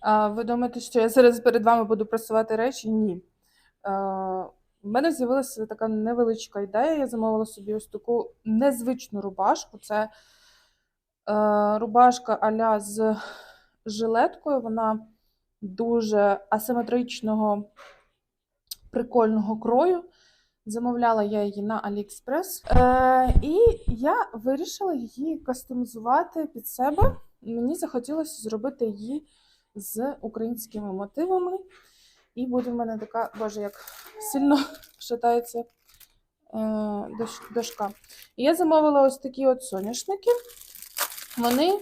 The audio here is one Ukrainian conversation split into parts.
А ви думаєте, що я зараз перед вами буду просувати речі? Ні. В мене з'явилася така невеличка ідея. Я замовила собі ось таку незвичну рубашку. Це е, рубашка аля з жилеткою. Вона дуже асиметричного, прикольного крою. Замовляла я її на AliExpress. Е, і я вирішила її кастомізувати під себе. Мені захотілося зробити її з українськими мотивами. І буде в мене така, боже, як сильно шатається е, дошка. І я замовила ось такі от соняшники. Вони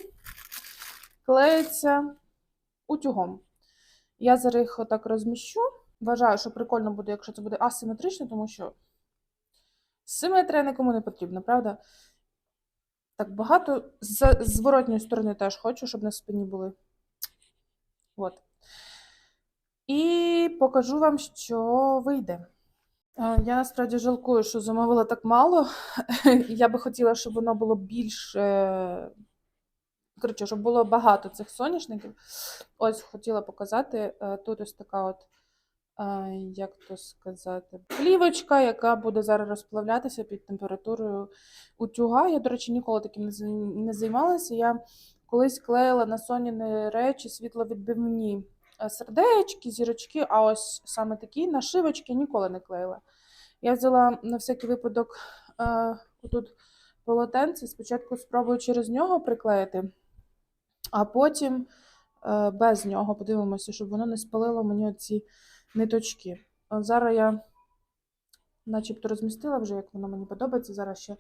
клеяться утюгом. Я зараз їх отак розміщу. Вважаю, що прикольно буде, якщо це буде асиметрично, тому що симетрія нікому не потрібна, правда? Так багато з зворотньої сторони теж хочу, щоб на спині були. От. І покажу вам, що вийде. Я насправді жалкую, що замовила так мало. Я би хотіла, щоб воно було більше. Коротше, щоб було багато цих соняшників. Ось хотіла показати. Е, Тут ось така от, е, як то сказати, плівочка, яка буде зараз розплавлятися під температурою утюга. Я, до речі, ніколи таким не займалася. Я колись клеїла на соняні речі світловідбивні е, сердечки, зірочки, а ось саме такі нашивочки ніколи не клеїла. Я взяла на всякий випадок е, отут полотенце, спочатку спробую через нього приклеїти, а потім е, без нього подивимося, щоб воно не спалило мені оці ниточки. От зараз я начебто розмістила вже, як воно мені подобається. Зараз ще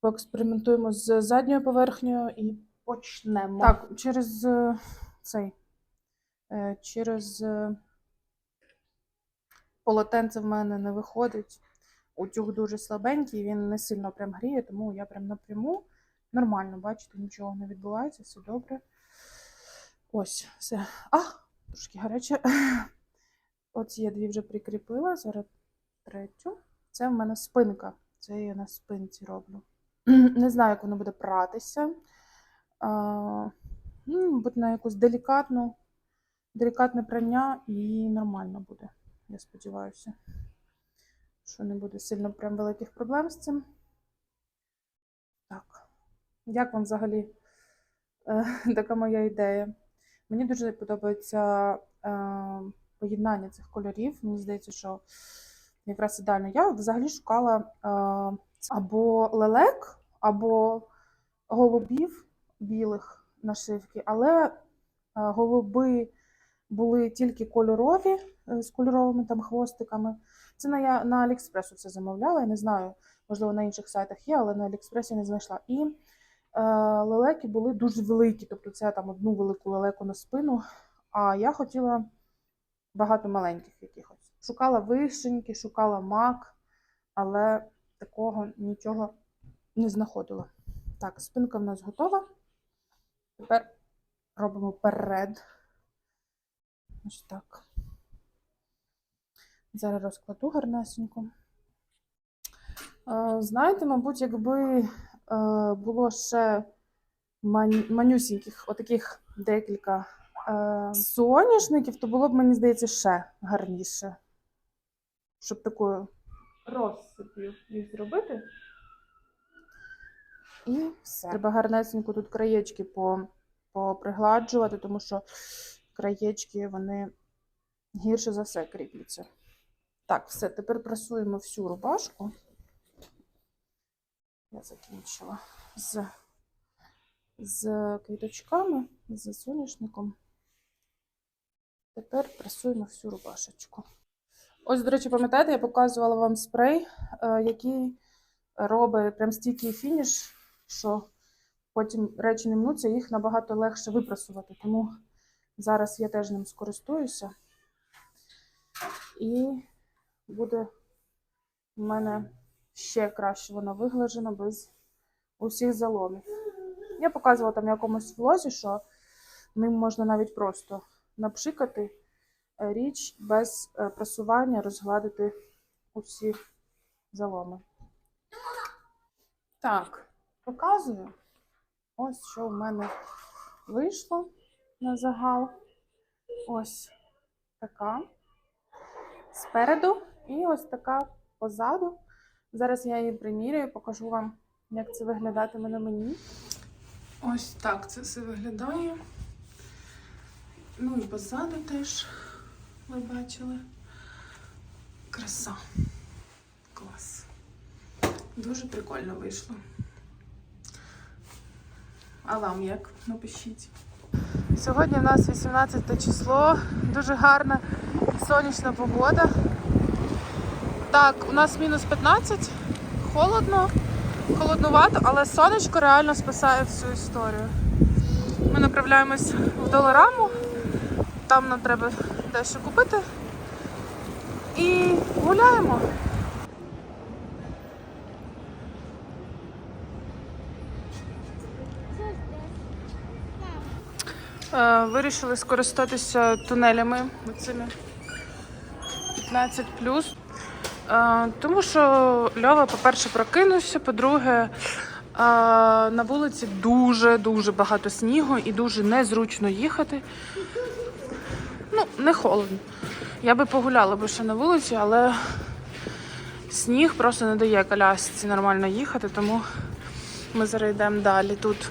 поекспериментуємо з задньою поверхнею і почнемо. Так, через е, цей. е, Через е, полотенце в мене не виходить. Утюг дуже слабенький, він не сильно прям гріє, тому я прям напряму. Нормально, бачите, нічого не відбувається, все добре. Ось, все. А, трошки гаряче. Оці я дві вже прикріпила, зараз третю. Це в мене спинка. Це я на спинці роблю. Не знаю, як воно буде пратися. А, ну, мабуть, на якусь делікатну, делікатне прання і нормально буде. Я сподіваюся, що не буде сильно прям великих проблем з цим. Так. Як вам взагалі е, така моя ідея? Мені дуже подобається е, поєднання цих кольорів. Мені здається, що якраз ідеально. Я взагалі шукала е, або лелек, або голубів білих нашивки, але е, голуби були тільки кольорові е, з кольоровими там хвостиками. Це на, я на Аліекспресу це замовляла. Я не знаю, можливо, на інших сайтах є, але на Аліекспресі не знайшла. І е, лелеки були дуже великі, тобто це там одну велику лелеку на спину. А я хотіла багато маленьких якихось. Шукала вишеньки, шукала мак, але такого нічого не знаходила. Так, спинка в нас готова. Тепер робимо перед. Ось так. Зараз розкладу гарнесенько. Е, Знаєте, мабуть, якби е, було ще ман- манюсіньких, отаких декілька е, соняшників, то було б, мені здається, ще гарніше. Щоб такою розсип'ю їх зробити. І все. Треба гарнесенько тут краєчки попригладжувати, тому що краєчки вони гірше за все кріпляться. Так, все, тепер прасуємо всю рубашку. Я закінчила з, з квіточками, з соняшником. Тепер прасуємо всю рубашечку. Ось, до речі, пам'ятаєте, я показувала вам спрей, е, який робить прям стійкий фініш, що потім речі не мнуться, їх набагато легше випрасувати. Тому зараз я теж ним скористуюся. І буде в мене ще краще воно виглажено без усіх заломів. Я показувала там в якомусь влозі, що ним можна навіть просто напшикати е, річ без е, прасування, розгладити усі заломи. Так, показую. Ось що в мене вийшло на загал. ось така спереду і ось така позаду. Зараз я її приміряю, покажу вам, як це виглядатиме на мені. Ось так це все виглядає. Ну і позаду теж ви бачили. Краса. Клас. Дуже прикольно вийшло. А вам як? Напишіть. Сьогодні в нас 18 число, дуже гарна сонячна погода. Так, у нас мінус 15, холодно, холоднувато, але сонечко реально спасає всю історію. Ми направляємось в долараму, там нам треба дещо купити. І гуляємо. Вирішили скористатися тунелями цими 15 Е, Тому що Льова, по-перше, прокинувся, по-друге, е, на вулиці дуже-дуже багато снігу і дуже незручно їхати. Ну, не холодно. Я би погуляла би ще на вулиці, але сніг просто не дає колясці нормально їхати, тому ми зараз йдемо далі тут.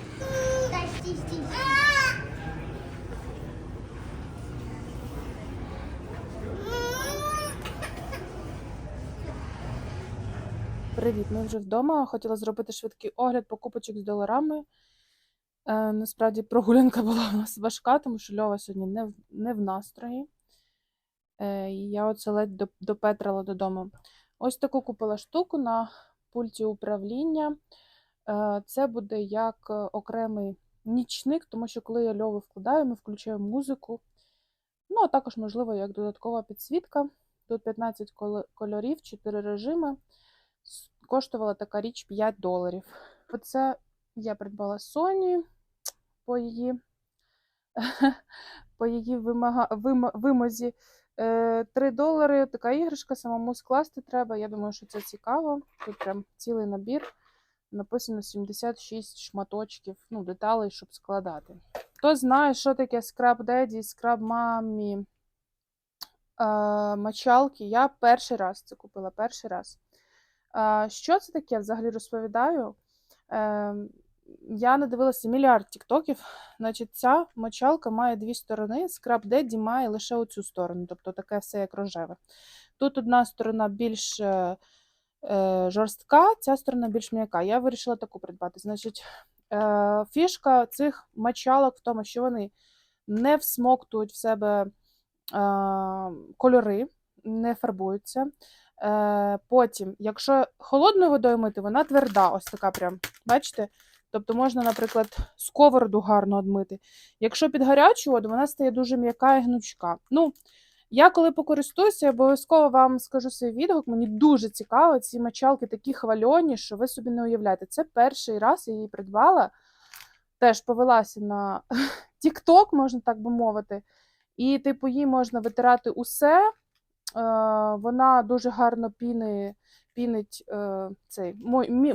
Привіт, ми вже вдома. Хотіла зробити швидкий огляд покупочок з доларами. Е, насправді прогулянка була у нас важка, тому що Льова сьогодні не в, не в настрої. Е, я оце ледь доп- допетрила додому. Ось таку купила штуку на пульті управління. Е, це буде як е, окремий нічник, тому що коли я Льову вкладаю, ми включаємо музику. Ну, а також, можливо, як додаткова підсвітка. Тут 15 кольорів, 4 режими. Коштувала така річ 5 доларів. Оце я придбала Sony по її, по її вимага, вим, вимозі. Е, 3 долари така іграшка, самому скласти треба. Я думаю, що це цікаво. Тут прям цілий набір. Написано 76 шматочків, ну, деталей, щоб складати. Хто знає, що таке Daddy, Scrub Mommy е, мочалки, я перший раз це купила, перший раз. Що це таке? Взагалі розповідаю. Е, Я не дивилася мільярд тіктоків. Значить, ця мочалка має дві сторони. Scrub Daddy має лише оцю сторону, тобто таке все як рожеве. Тут одна сторона більш е, е, жорстка, ця сторона більш м'яка. Я вирішила таку придбати. Значить, е, фішка цих мочалок в тому, що вони не всмоктують в себе е, кольори, не фарбуються. Е, потім, якщо холодною водою мити, вона тверда, ось така прям, бачите? Тобто можна, наприклад, сковороду гарно одмити. Якщо під гарячу воду, вона стає дуже м'яка і гнучка. Ну, я коли покористуюся, обов'язково вам скажу свій відгук. Мені дуже цікаво, ці мочалки такі хвальоні, що ви собі не уявляєте. Це перший раз я її придбала. Теж повелася на TikTok, можна так би мовити. І, типу, їй можна витирати усе. Е, Вона дуже гарно піни, пінить е, цей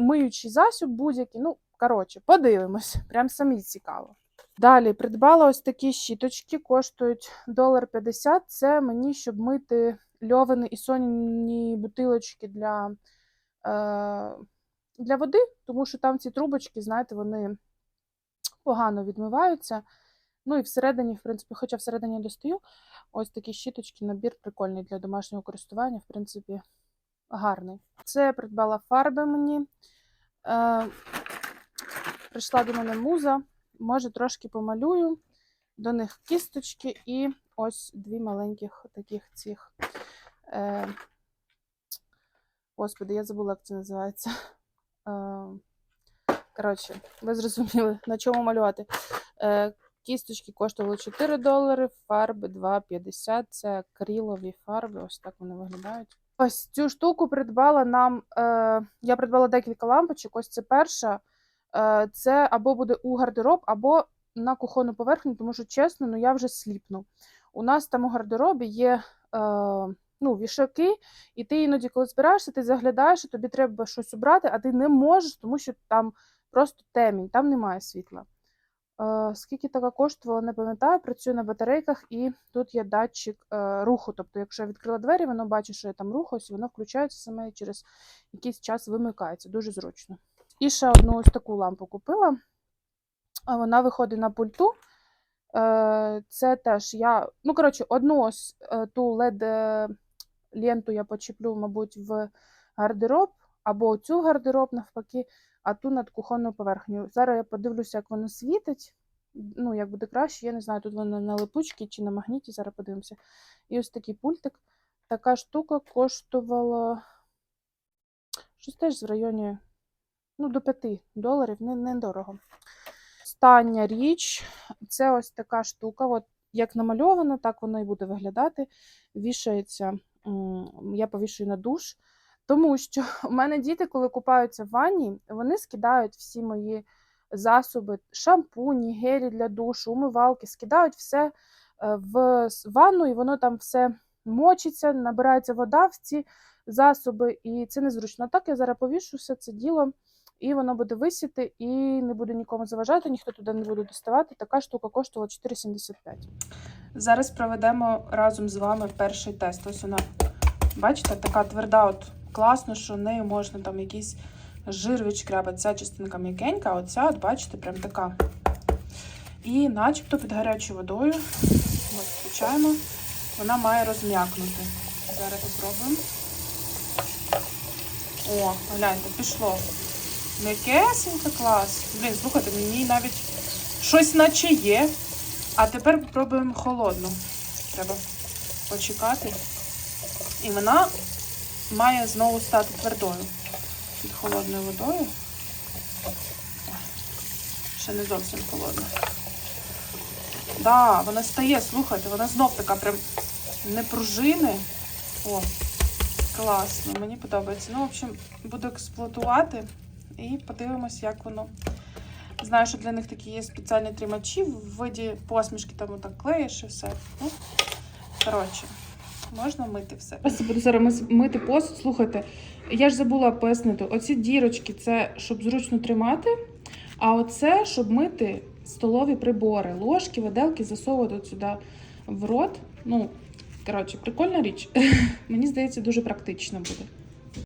миючий засіб будь-який. Ну, коротше, подивимось. Прям самі цікаво. Далі придбала ось такі щіточки, коштують долар 50. Це мені, щоб мити льовини і соняні бутилочки для, е, для води, тому що там ці трубочки, знаєте, вони погано відмиваються. Ну і всередині, в принципі, хоча всередині достаю, ось такі щіточки, набір прикольний для домашнього користування, в принципі, гарний. Це я придбала фарби мені. Е, прийшла до мене муза, може трошки помалюю. До них кісточки і ось дві маленьких таких цих. Е, господи, я забула, як це називається. Е, коротше, ви зрозуміли, на чому малювати. Е, Кісточки коштували 4 долари, фарби 2,50. Це акрилові фарби, ось так вони виглядають. Ось цю штуку придбала нам. Е, я придбала декілька лампочок. Ось це перша. Е, це або буде у гардероб, або на кухонну поверхню, тому що чесно, ну я вже сліпну. У нас там у гардеробі є е, ну, вішаки, і ти іноді, коли збираєшся, ти заглядаєш, і тобі треба щось убрати, а ти не можеш, тому що там просто темінь, там немає світла. Е, Скільки така коштувала, не пам'ятаю. Працюю на батарейках, і тут є датчик е, руху. Тобто, якщо я відкрила двері, воно бачить, що я там рухаюсь, воно включається саме і через якийсь час вимикається. Дуже зручно. І ще одну ось таку лампу купила. Вона виходить на пульту. Е, Це теж я. Ну, коротше, одну ось ту LED е, ленту я почеплю, мабуть, в гардероб, або цю гардероб навпаки, а ту над кухонною поверхнею. Зараз я подивлюся, як воно світить. Ну, як буде краще, я не знаю, тут воно на липучці чи на магніті, зараз подивимося. І ось такий пультик. Така штука коштувала щось теж в районі ну, до 5 доларів, не, недорого. Остання річ це ось така штука. От як намальовано, так воно і буде виглядати. Вішається, я повішую на душ. Тому що у мене діти, коли купаються в ванні, вони скидають всі мої засоби, шампуні, гелі для душу, умивалки, скидають все е, в ванну, і воно там все мочиться, набирається вода в ці засоби, і це незручно. Так я зараз повішу все це діло, і воно буде висіти, і не буде нікому заважати, ніхто туди не буде доставати. Така штука коштувала 4,75. Зараз проведемо разом з вами перший тест. Ось вона, бачите, така тверда, от класно, що нею можна там якийсь жир відшкрябати. Ця частинка м'якенька, а оця, от бачите, прям така. І начебто під гарячою водою, от, включаємо, вона має розм'якнути. Зараз попробуємо. О, гляньте, пішло. М'якесенько клас. Блін, слухайте, мені навіть щось наче є. А тепер попробуємо холодну. Треба почекати. І вона має знову стати твердою під холодною водою. Ще не зовсім холодна. Да, вона стає, слухайте, вона знов така прям не пружини. О, класно, мені подобається. Ну, в общем, буду експлуатувати і подивимось, як воно. Знаю, що для них такі є спеціальні тримачі в виді посмішки, там отак клеїш і все. Ну, коротше, можна мити все. Я буду зараз мити посуд. Слухайте, я ж забула пояснити, оці дірочки це щоб зручно тримати, а оце, щоб мити столові прибори, ложки, виделки засовувати сюди в рот. Ну, коротше, прикольна річ. Мені здається, дуже практично буде.